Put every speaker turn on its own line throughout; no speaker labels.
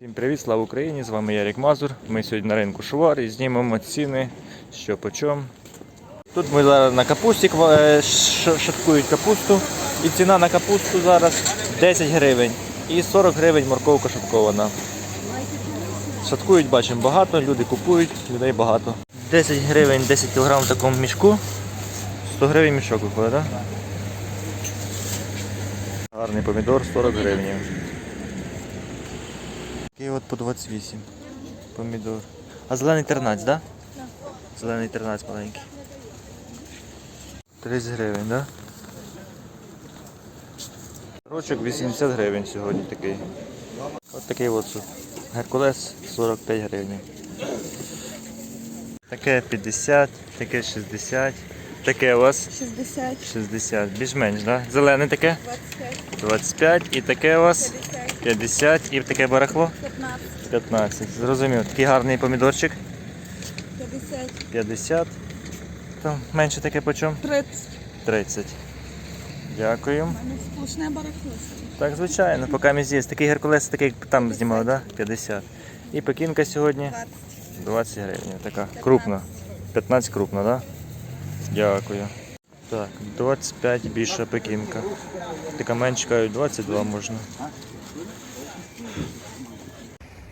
Всім привіт, слава Україні! З вами Ярік Мазур. Ми сьогодні на ринку Шувар і знімемо ціни, що по чому. Тут ми зараз на капусті е, шаткують капусту. І ціна на капусту зараз 10 гривень. І 40 гривень морковка шаткована. Шаткують, бачимо, багато, люди купують, людей багато. 10 гривень 10 кг в такому мішку. 100 гривень мішок виходить, так? Гарний помідор 40 гривень. Такий от по 28 помідор. А зелений 13, так? Да? Зелений 13 маленький. 30 гривень, так? Да? Рочок 80 гривень сьогодні такий. От такий от. Геркулес 45 гривень. Таке 50, таке 60. Таке у вас
60,
60. Більш-менш, так? Да? Зелене таке
25,
25 і таке у вас
50,
50 і таке барахло
15,
15. Зрозумів. Такий гарний помідорчик
50,
50. Там менше таке по чому?
30.
30. Дякую.
У мене сплошне барахло.
Так, звичайно, поки ми здесь. Такий геркулес, такий як там знімав, да? 50. І пекінка сьогодні
20.
20 гривень. Така крупна. 15 крупна, да? Дякую. Так, 25 більша пекінка. Така менше кажуть, 22 можна.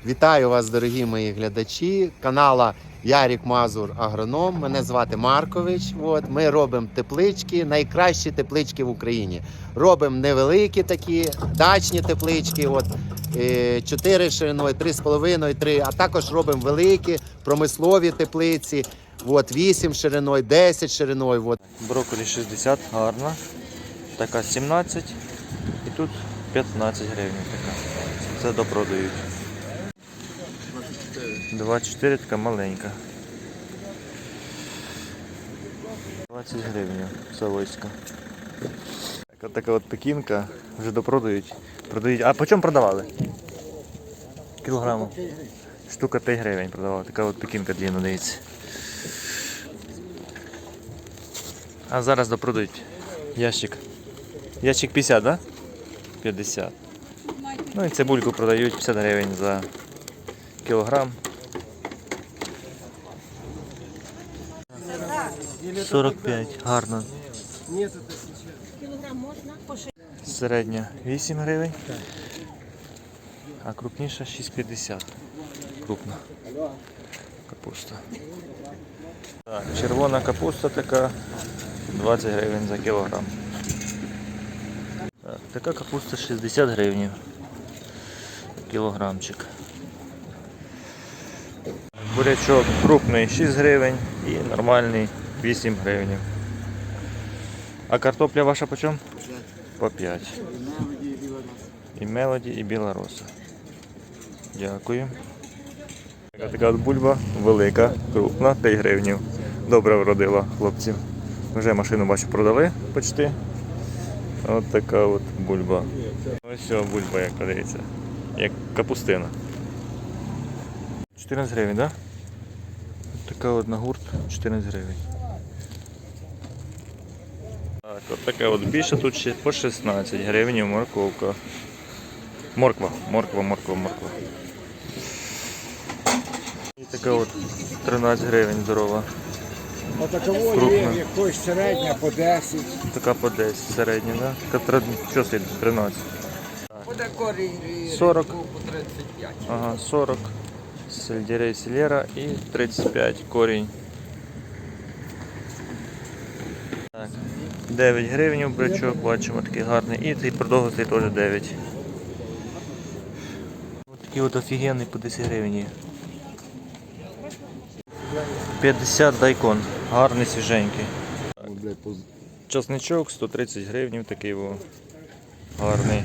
Вітаю вас, дорогі мої глядачі канала Ярік Мазур Агроном. Мене звати Маркович. От ми робимо теплички, найкращі теплички в Україні. Робимо невеликі такі дачні теплички. От 4 шириною, 3,5, 3, а також робимо великі промислові теплиці. От 8 шириною, 10 шириною. От.
Брокколі 60, гарна. Така 17. І тут 15 гривень така. Це допродають. 24 така маленька. 20 гривень Савойська. Так, така от пекінка вже допродають. Продають. А по чому продавали? Кілограму. Штука 5 гривень продавала. Така от пекінка длинна дається. А зараз допродають ящик. Ящик 50, да? 50. Ну і цибульку продають 50 гривень за кілограм. 45, гарно. Середня 8 гривень. А крупніша 6,50. Крупна. Капуста. Так, червона капуста така 20 гривень за кілограм. Так, така капуста 60 гривень. Кілограмчик. Бурячок крупний 6 гривень і нормальний 8 гривень. А картопля ваша по чому? По 5. І мелоді, і біла роса. Дякую. Така, бульба велика, крупна, 5 гривнів. Добре вродила хлопців. Вже машину бачу продали почти. От така от бульба. Ось бульба, як подається. Як капустина. 14 гривень, так? Да? Така от на гурт 14 гривень. От така от більша тут ще по 16 гривень морковка. Морква, морква, морква, морква. І така от 13 гривень здорова.
Отаково
Крупно.
є середня по 10.
Така по 10 середня, да? Така що слід? 13.
Буде корінь
40.
по 35.
Ага, 40. Сельдерей селера і 35 корінь. Так. 9 гривень брачок, бачимо такий гарний. І цей продовгостий теж 9. Ось такий от офігенний по 10 гривень. 50 дайкон. Гарний свіженький. Часничок 130 гривень, такий во. гарний.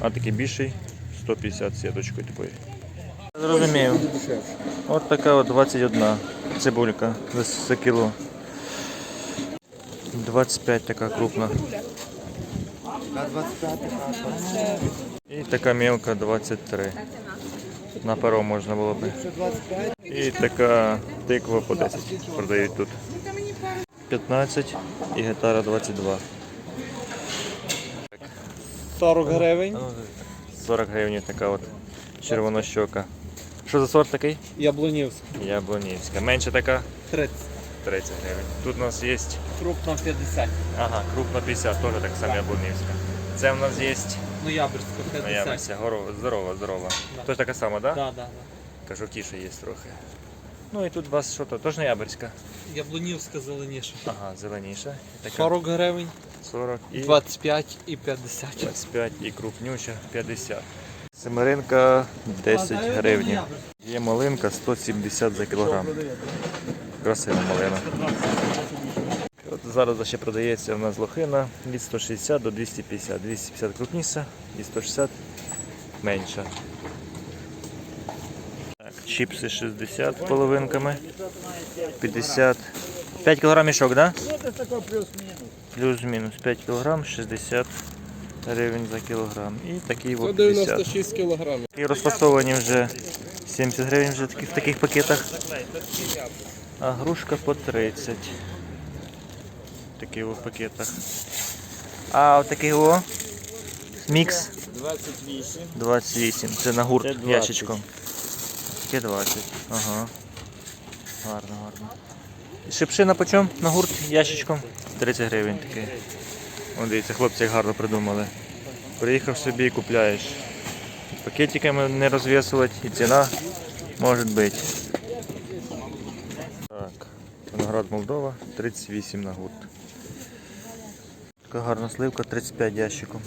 А такий більший 150 сіточкою такою. Зрозумів. От така от 21 цибулька за кіло. 25 така крупна. І така мелка 23. На перо можна було б. І така тиква по 10 продають тут. 15 і гітара 22.
40 гривень.
40 гривень така от червонощока. Що за сорт такий?
Яблунівська.
Яблонівська. Менше така
30.
30 гривень. Тут у нас є.
Крупно 50.
Ага, крупна 50, теж так само яблонівська. Це в нас є
Ноябрьська 50.
наявниця. Горова, здорова, здорова.
Да.
Тож така сама, так? Да?
Да, да, да.
Кажовтіше є трохи. Ну і тут у вас що то? Теж ноябрьська.
Яблунівська зеленіша.
Ага, зеленіша. Така
40 гривень,
40 і
25 і 50.
25 і крупнюча 50. Семеринка 10 гривень. Є малинка 170 за кілограм. Красива малина. От зараз ще продається у нас лохина від 160 до 250. 250 крупніша і 160 менша. Так, чіпси 60 половинками. 50. 5 кг мішок, так? Да? Плюс-мінус 5 кг, 60 гривень за кілограм. І такі от 50.
96 кілограмів.
І розфасовані вже 70 гривень вже в таких пакетах. А грушка по 30. Такі в пакетах. А от такий о. Мікс
28.
28. Це на гурт
Це 20.
ящичком. Таке 20. Ага. Гарно, гарно. Шипшина по чому на гурт ящичком? 30 гривень такий. О, дивіться, хлопці як гарно придумали. Приїхав собі і купляєш. Пакетиками не розв'язувати і ціна може бути. Виноград Молдова 38 на гурт. Така гарна сливка 35 ящиком.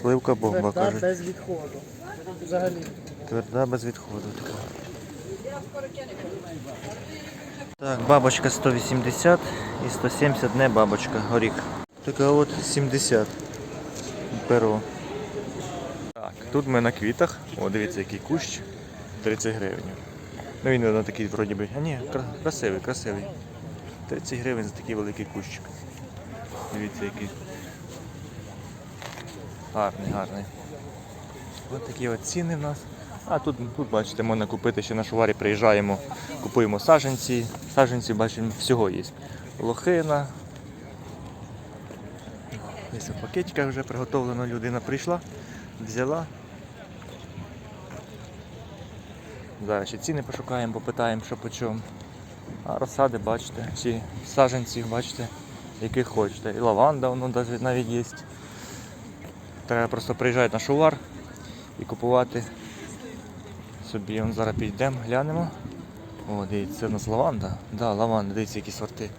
Сливка бомба кажуть.
без відходу. Взагалі.
Тверда без відходу така. Так, бабочка 180 і 170 не бабочка, горіх. Така от 70 перо. Так, тут ми на квітах. О, дивіться, який кущ. 30 гривень. Ну він на такий вроді би. А ні, красивий, красивий. 30 гривень за такий великий кущик. Дивіться, який. Гарний, гарний. Ось такі от ціни в нас. А тут, тут бачите, можна купити ще на шуварі, приїжджаємо, купуємо саженці. Саженці, бачимо, всього є. Лохина. Десь у пакетиках вже приготовлено, людина прийшла, взяла. Зараз ще ціни пошукаємо, попитаємо, що по чому. А розсади, бачите, чи саженці, бачите, яких хочете. І лаванда воно навіть- є. Треба просто приїжджати на шувар і купувати собі. Вон зараз підійдемо, глянемо. О, дивіться, це у нас лаванда. Да, лаванда, дивіться, які сорти.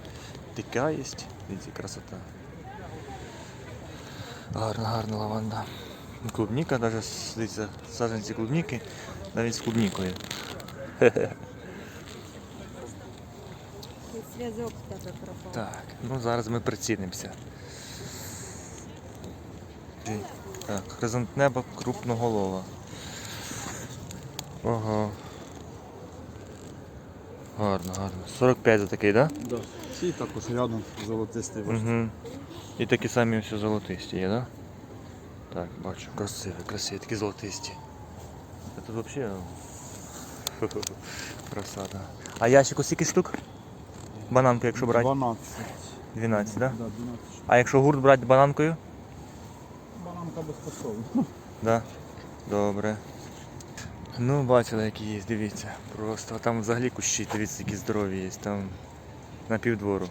Така є. Дивіться, красота. Гарна, гарна лаванда. Клубніка, навіть дивіться, саджанці клубніки, навіть з клубнікою.
Зв'язок тебе пропав.
Так, ну зараз ми прицінимося. Так, хризант неба крупноголова. Ага. Гарно, гарно. 45 за такий, так?
Да. Ці також рядом золотистий.
Да? Угу. І такі самі все золотисті є, так? Да? Так, бачу, красиві, красиві, такі золотисті. А тут взагалі красота. А ящику скільки штук? Бананку, якщо брати?
12.
12, так? Да?
Да, 12.
А якщо гурт брати бананкою?
Бананка безкоштовна.
Да. Добре. Ну, бачили, які є, дивіться. Просто там взагалі кущі, дивіться, які здорові є. Там на півдвору.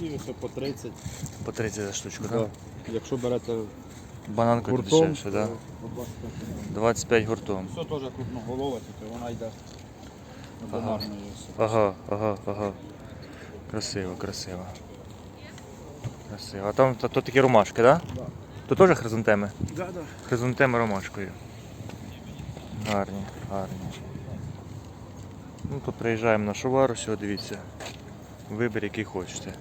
Ці ось по 30.
По 30 за штучку, так?
Да. Якщо берете
Бананкою тут
гуртом,
дешевше, так?
ласка,
25 гуртом.
Все теж крупноголова, тільки вона йде
Ага. Ага, ага, ага. Красиво, красиво. Красиво. А там то, то такі ромашки, так? Да?
Да.
То теж хризантеми?
Да, да.
Хризантеми ромашкою. Гарні, гарні. Ну, то приїжджаємо на шувару, все, дивіться. Вибір, який хочете.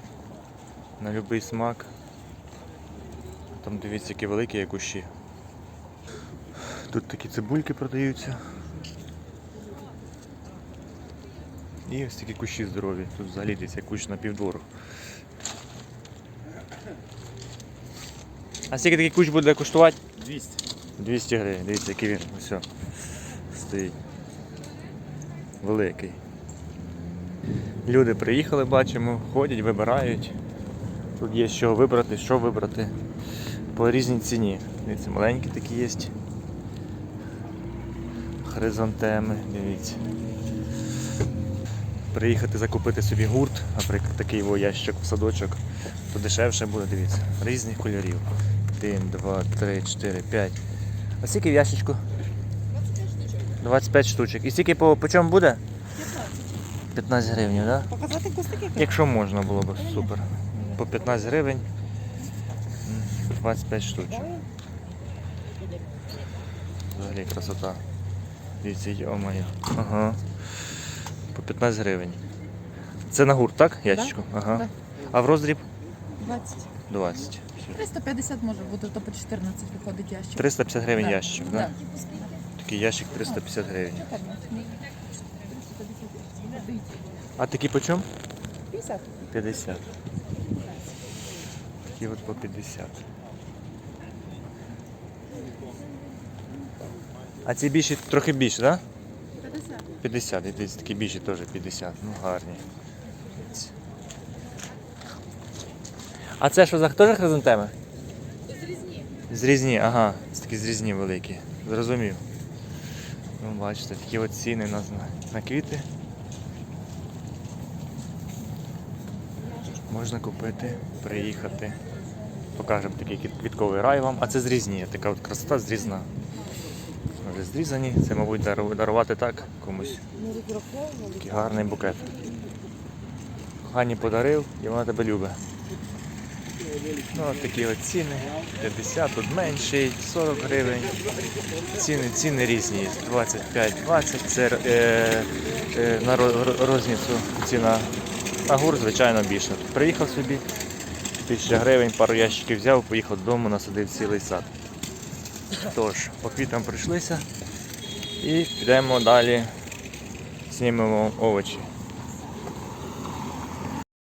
На будь-який смак. Там дивіться, які великі є кущі. Тут такі цибульки продаються. І ось такі кущі здорові. Тут взагалі дивіться кущ на півдвору. А скільки такий кущ буде коштувати?
200.
200 гривень, дивіться, який він ось стоїть. Великий. Люди приїхали, бачимо, ходять, вибирають. Тут є що вибрати, що вибрати. По різній ціні. Дивіться, маленькі такі є. Хризантеми, дивіться. Приїхати закупити собі гурт, наприклад, такий ящик в садочок, то дешевше буде, дивіться. Різних кольорів. Один, два, три, чотири, п'ять. А скільки в ящичку? 25 штучок. І скільки по, по чому буде? 15 гривень, так? Да?
Показати кустики?
Якщо можна було б, супер. По 15 гривень. 25 штучок. Взагалі красота. Дивіться, йо-моє. Ага. По 15 гривень. Це на гурт, так? Ящичку? Ага. А в роздріб
20.
20.
350 може бути, то по 14 виходить ящик.
350 гривень
Да.
ящик, так? Да? Такий ящик 350 гривень. А такі по чому?
50.
50. Такі от по 50. А ці більші трохи більше, так? Да?
50.
50. І десь такі більші теж 50. Ну гарні. А це що за теж хризантеми? Зрізні. Зрізні, ага. Це такі зрізні великі. Зрозумів. Ну, бачите, такі от ціни на, на квіти. Можна купити, приїхати. Покажемо такий квітковий рай вам. А це зрізні, така от красота зрізна. Вже зрізані, це, мабуть, дарувати так комусь. Такий гарний букет. Кохані подарив і вона тебе любить. Ну, такі от ціни. 50, тут менший, 40 гривень. Ціни, ціни різні. 25, 20. Це е, е, на ро- ро- розницю ціна. А гур, звичайно, більше. Приїхав собі, тисяча гривень, пару ящиків взяв, поїхав додому, насадив цілий сад. Тож, по квітам прийшлися і підемо далі, знімемо овочі.